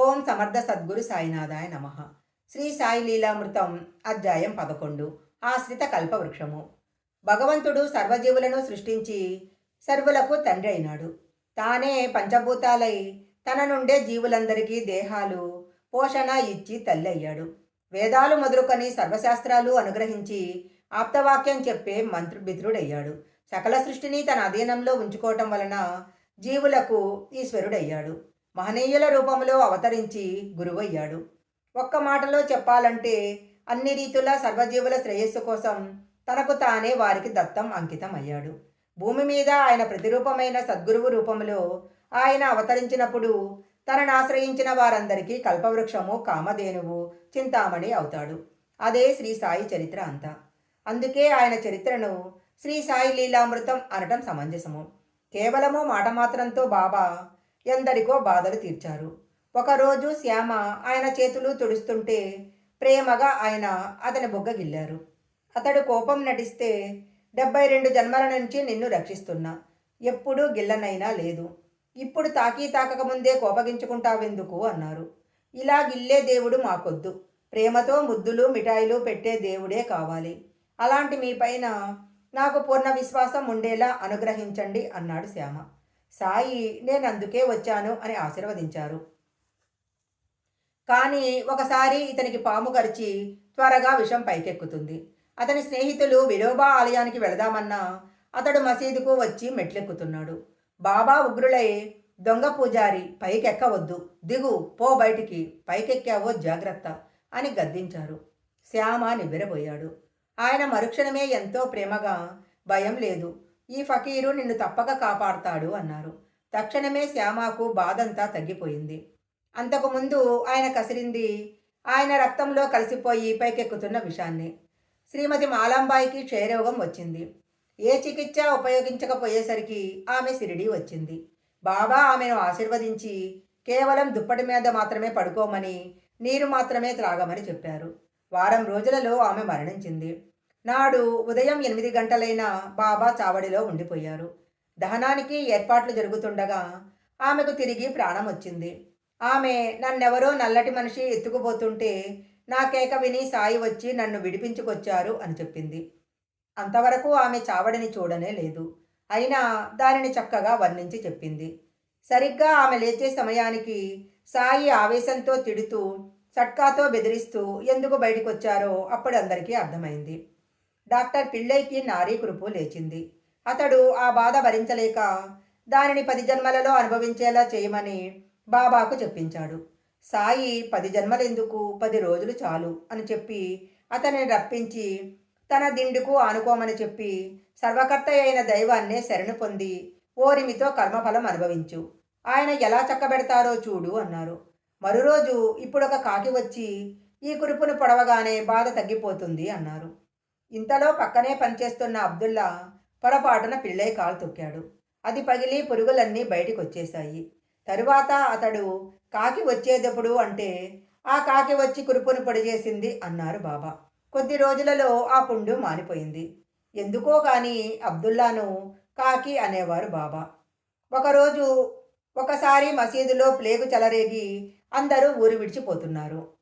ఓం సమర్థ సద్గురు సాయినాథాయ నమ. శ్రీ సాయి లీలామృతం అధ్యాయం పదకొండు. ఆశ్రిత కల్పవృక్షము. భగవంతుడు సర్వజీవులను సృష్టించి సర్వులకు తండ్రి అయినాడు. తానే పంచభూతాలై తన నుండే జీవులందరికీ దేహాలు పోషణ ఇచ్చి తల్లి అయ్యాడు. వేదాలు మొదలుకొని సర్వశాస్త్రాలు అనుగ్రహించి ఆప్తవాక్యం చెప్పే మంత్రుభిత్రుడయ్యాడు సకల సృష్టిని తన అధీనంలో ఉంచుకోవటం వలన జీవులకు ఈశ్వరుడయ్యాడు. మహనీయుల రూపంలో అవతరించి గురువయ్యాడు. ఒక్క మాటలో చెప్పాలంటే అన్ని రీతుల సర్వజీవుల శ్రేయస్సు కోసం తనకు తానే వారికి దత్తం అంకితం అయ్యాడు భూమి మీద ఆయన ప్రతిరూపమైన సద్గురువు రూపంలో ఆయన అవతరించినప్పుడు తనను ఆశ్రయించిన వారందరికీ కల్పవృక్షము కామధేనువు చింతామణి అవుతాడు. అదే శ్రీ సాయి చరిత్ర అంతా. అందుకే ఆయన చరిత్రను శ్రీ సాయి లీలామృతం అనటం సమంజసము. కేవలము మాట మాత్రంతో బాబా ఎందరికో బాధలు తీర్చారు. ఒకరోజు శ్యామ ఆయన చేతులు తుడుస్తుంటే ప్రేమగా ఆయన అతని బుగ్గ గిల్లారు. అతడు కోపం నటిస్తే డెబ్బై రెండు జన్మల నుంచి నిన్ను రక్షిస్తున్నా. ఎప్పుడూ గిల్లనైనా లేదు. ఇప్పుడు తాకీ తాకక ముందే కోపగించుకుంటావెందుకు అన్నారు. ఇలా గిల్లే దేవుడు మాకొద్దు. ప్రేమతో ముద్దులు మిఠాయిలు పెట్టే దేవుడే కావాలి. అలాంటి మీ పైన నాకు పూర్ణ విశ్వాసం ఉండేలా అనుగ్రహించండి అన్నాడు శ్యామ. సాయి నేను అందుకే వచ్చాను అని ఆశీర్వదించారు. కానీ ఒకసారి ఇతనికి పాము కరిచి త్వరగా విషం పైకెక్కుతుంది. అతని స్నేహితులు విలోబా ఆలయానికి వెళదామన్నా అతడు మసీదుకు వచ్చి మెట్లెక్కుతున్నాడు. బాబా ఉగ్రులై దొంగ పూజారి పైకెక్కవద్దు. దిగు పో బయటికి. పైకెక్కావో జాగ్రత్త అని గద్దించారు. శ్యామ నివ్వెరబోయాడు. ఆయన మరుక్షణమే ఎంతో ప్రేమగా భయం లేదు. ఈ ఫకీరు నిన్ను తప్పక కాపాడుతాడు అన్నారు. తక్షణమే శ్యామకు బాధంతా తగ్గిపోయింది. అంతకుముందు ఆయన కసిరింది. ఆయన రక్తంలో కలిసిపోయి పైకెక్కుతున్న విషాన్ని. శ్రీమతి మాలాంబాయికి క్షయరోగం వచ్చింది. ఏ చికిత్స ఉపయోగించకపోయేసరికి ఆమె సిరిడి వచ్చింది. బాబా ఆమెను ఆశీర్వదించి కేవలం దుప్పటి మీద మాత్రమే పడుకోమని నీరు మాత్రమే త్రాగమని చెప్పారు. వారం రోజులలో ఆమె మరణించింది. నాడు ఉదయం ఎనిమిది గంటలైన బాబా చావడిలో ఉండిపోయారు. దహనానికి ఏర్పాట్లు జరుగుతుండగా ఆమెకు తిరిగి ప్రాణం వచ్చింది ఆమె నన్నెవరో నల్లటి మనిషి ఎత్తుకుపోతుంటే నా కేక విని సాయి వచ్చి నన్ను విడిపించుకొచ్చారు అని చెప్పింది. అంతవరకు ఆమె చావడిని చూడనే లేదు. అయినా దానిని చక్కగా వర్ణించి చెప్పింది. సరిగ్గా ఆమె లేచే సమయానికి సాయి ఆవేశంతో తిడుతూ చట్కాతో బెదిరిస్తూ ఎందుకు బయటికి వచ్చారో అప్పుడు అందరికీ అర్థమైంది. డాక్టర్ పిళ్ళైకి నారీ కృపు లేచింది. అతడు ఆ బాధ భరించలేక దానిని పది జన్మలలో అనుభవించేలా చేయమని బాబాకు చెప్పించాడు. సాయి పది జన్మలెందుకు? పది రోజులు చాలు అని చెప్పి అతనిని రప్పించి తన దిండుకు ఆనుకోమని చెప్పి సర్వకర్త అయిన దైవాన్నే శరణు పొంది ఓరిమితో కర్మఫలం అనుభవించు. ఆయన ఎలా చక్కబెడతారో చూడు అన్నారు. మరురోజు ఇప్పుడొక కాకి వచ్చి ఈ కురుపును పొడవగానే బాధ తగ్గిపోతుంది అన్నారు. ఇంతలో పక్కనే పనిచేస్తున్న అబ్దుల్లా పొరపాటున పిల్లయ్య కాలు తొక్కాడు. అది పగిలి పురుగులన్నీ బయటికి వచ్చేశాయి తరువాత అతడు కాకి వచ్చేటప్పుడు అంటే ఆ కాకి వచ్చి కురుపును పొడి చేసింది అన్నారు బాబా. కొద్ది రోజులలో ఆ పుండు మానిపోయింది ఎందుకో కానీ అబ్దుల్లాను కాకి అనేవారు బాబా. ఒకరోజు ఒకసారి మసీదులో ప్లేగు చెలరేగి అందరూ ఊరు విడిచిపోతున్నారు.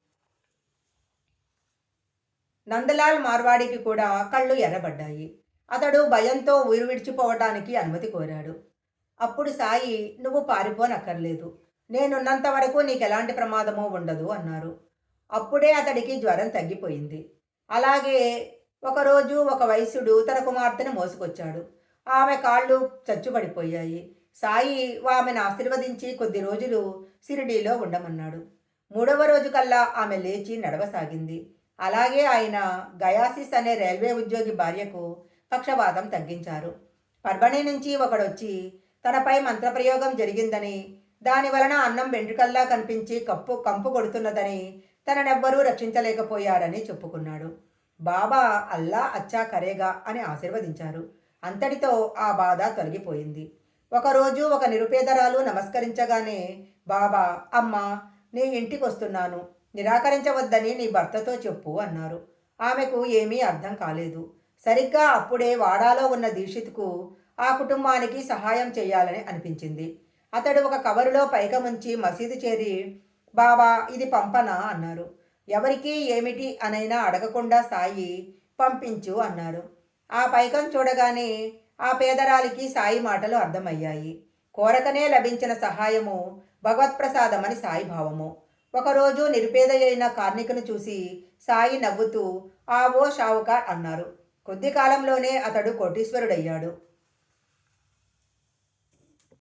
నందలాల్ మార్వాడికి కూడా కళ్ళు ఎర్రబడ్డాయి. అతడు భయంతో ఊరు విడిచిపోవటానికి అనుమతి కోరాడు. అప్పుడు సాయి నువ్వు పారిపోనక్కర్లేదు. నేనున్నంత వరకు నీకు ఎలాంటి ప్రమాదమో ఉండదు అన్నారు. అప్పుడే అతడికి జ్వరం తగ్గిపోయింది. అలాగే ఒకరోజు ఒక వయసుడు తన కుమార్తెను మోసుకొచ్చాడు. ఆమె కాళ్ళు చచ్చుబడిపోయాయి. సాయి ఆమెను ఆశీర్వదించి కొద్ది రోజులు సిరిడీలో ఉండమన్నాడు. మూడవ రోజు కల్లా ఆమె లేచి నడవసాగింది. అలాగే ఆయన గయాసిస్ అనే రైల్వే ఉద్యోగి భార్యకు పక్షవాతం తగ్గించారు. పర్బణి నుంచి ఒకడొచ్చి తనపై మంత్రప్రయోగం జరిగిందని దాని వలన అన్నం వెంట్రుకల్లా కనిపించి కప్పు కంపు కొడుతున్నదని తననెవ్వరూ రక్షించలేకపోయారని చెప్పుకున్నాడు. బాబా అల్లా అచ్చా కరేగా అని ఆశీర్వదించారు. అంతటితో ఆ బాధ తొలగిపోయింది. ఒకరోజు ఒక నిరుపేదరాలు నమస్కరించగానే బాబా అమ్మా నీ ఇంటికి వస్తున్నాను నిరాకరించవద్దని నీ భర్తతో చెప్పు అన్నారు. ఆమెకు ఏమీ అర్థం కాలేదు. సరిగ్గా అప్పుడే వాడాలో ఉన్న దీక్షిత్కు ఆ కుటుంబానికి సహాయం చేయాలని అనిపించింది. అతడు ఒక కవరులో పైకముంచి మసీదు చేరి బాబా ఇది పంపనా? అన్నారు. ఎవరికి ఏమిటి అనైనా అడగకుండా సాయి పంపించు అన్నారు. ఆ పైకం చూడగానే ఆ పేదరాలికి సాయి మాటలు అర్థమయ్యాయి. కోరకనే లభించిన సహాయము భగవత్ప్రసాదమని సాయి భావము. ఒకరోజు నిరుపేద అయిన కార్మికును చూసి సాయి నవ్వుతూ ఆ ఓ షావుకార్ అన్నారు. కొద్ది కాలంలోనే అతడు కోటీశ్వరుడయ్యాడు.